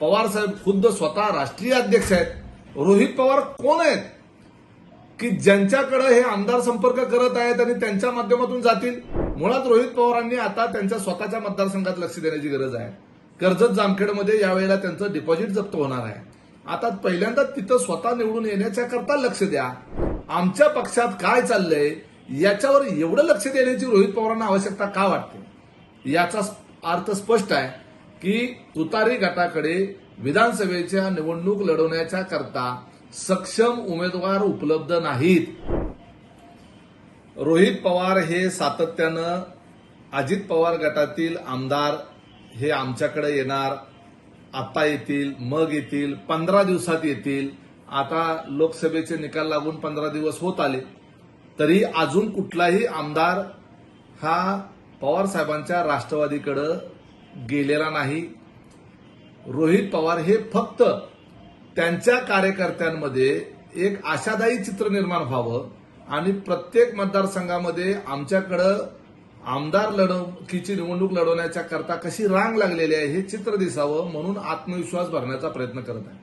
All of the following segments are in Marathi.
पवार साहेब खुद्द स्वतः राष्ट्रीय अध्यक्ष आहेत. रोहित पवार कोण आहेत? की ज्यांच्याकडे हे आमदार संपर्क करत आहेत आणि त्यांच्या माध्यमातून जातील? मुळात रोहित पवारांनी आता त्यांच्या स्वतःच्या मतदारसंघात लक्ष देण्याची गरज आहे. कर्जत जामखेडमध्ये यावेळेला त्यांचं डिपॉझिट जप्त होणार आहे. आता पहिल्यांदा तिथं स्वतः निवडून येण्याच्या करता लक्ष द्या. आमच्या पक्षात काय चाललंय याच्यावर एवढं लक्ष देण्याची रोहित पवारांना आवश्यकता का वाटते? याचा अर्थ स्पष्ट आहे. की तुतारी गटाकडे विधानसभेच्या निवडणूक लढवण्याच्या करता सक्षम उमेदवार उपलब्ध नाहीत. रोहित पवार हे सातत्यानं अजित पवार गटातील आमदार हे आमच्याकडे येणार. आता येतील मग येतील पंधरा दिवसात येतील. आता लोकसभेचे निकाल लागून पंधरा दिवस होत आले. तरी अजून कुठलाही आमदार हा पवार साहेबांच्या राष्ट्रवादीकडं गेलेला नाही. रोहित पवार हे फक्त त्यांच्या कार्यकर्त्यांमध्ये एक आशादायी चित्र निर्माण व्हावं आणि प्रत्येक मतदारसंघामध्ये आमच्याकडं आमदार लढवकीची निवडणूक लढवण्याच्या करता कशी रांग लागलेली आहे हे चित्र दिसावं म्हणून आत्मविश्वास भरण्याचा प्रयत्न करत आहे.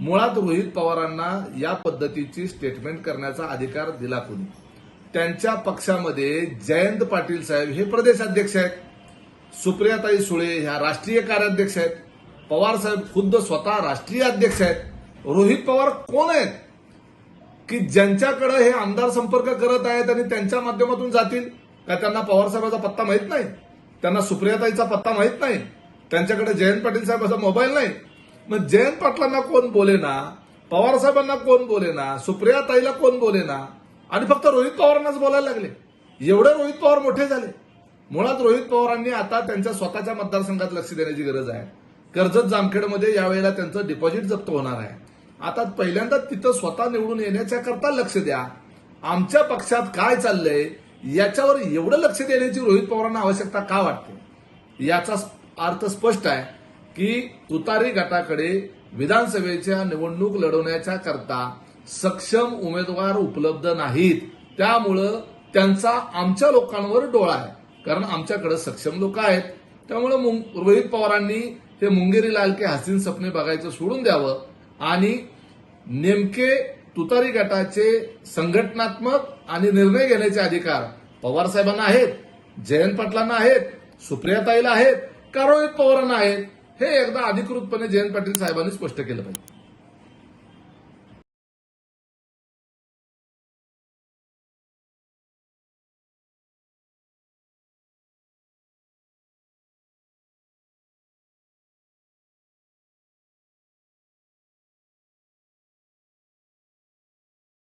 मुळात रोहित पवारांना या पद्धतीची स्टेटमेंट करण्याचा अधिकार दिला कोणी? त्यांच्या पक्षामध्ये जयंत पाटील साहेब हे प्रदेशाध्यक्ष आहेत. सुप्रियाताई सुळे ह्या राष्ट्रीय कार्याध्यक्ष आहेत. पवार साहेब खुद्द स्वतः राष्ट्रीय अध्यक्ष आहेत. रोहित पवार कोण आहेत? की ज्यांच्याकडे हे आमदार संपर्क करत आहेत आणि त्यांच्या माध्यमातून जातील? का त्यांना पवार साहेबाचा पत्ता माहीत नाही? त्यांना सुप्रियाताईचा पत्ता माहीत नाही? त्यांच्याकडे जयंत पाटील साहेबाचा मोबाईल नाही? मग जयंत पाटलांना कोण बोलेना पवार साहेबांना कोण बोले ना? सुप्रियाताईला कोण बोले ना? आणि फक्त रोहित पवारांनाच बोलायला लागले. एवढे रोहित पवार मोठे झाले. मुळात रोहित पवारांनी आता त्यांच्या स्वतःच्या मतदारसंघात लक्ष देण्याची गरज आहे. कर्जत जामखेडमध्ये यावेळेला त्यांचं डिपॉझिट जप्त होणार आहे. आता पहिल्यांदा तिथं स्वतः निवडून येण्याच्या करता लक्ष द्या. आमच्या पक्षात काय चाललंय याच्यावर एवढं लक्ष देण्याची रोहित पवारांना आवश्यकता का वाटते? याचा अर्थ स्पष्ट आहे की तुतारी गटाकडे विधानसभेच्या निवडणूक लढवण्याच्या करता सक्षम उमेदवार उपलब्ध नाहीत. त्यामुळं त्यांचा आमच्या लोकांवर डोळा आहे. कारण आमच्याकडे सक्षम लोक आहेत. त्यामुळे रोहित पवारांनी हे मुंगेरी लाल के हसीन सपने बघायचं सोडून द्यावं. आणि नेमके तुतारी गटाचे संघटनात्मक आणि निर्णय घेण्याचे अधिकार पवार साहेबांना आहेत जयंत पाटलांना आहेत सुप्रियाताईला आहेत का रोहित पवारांना आहेत हे एकदा अधिकृतपणे जयंत पाटील साहेबांनी स्पष्ट केलं पाहिजे.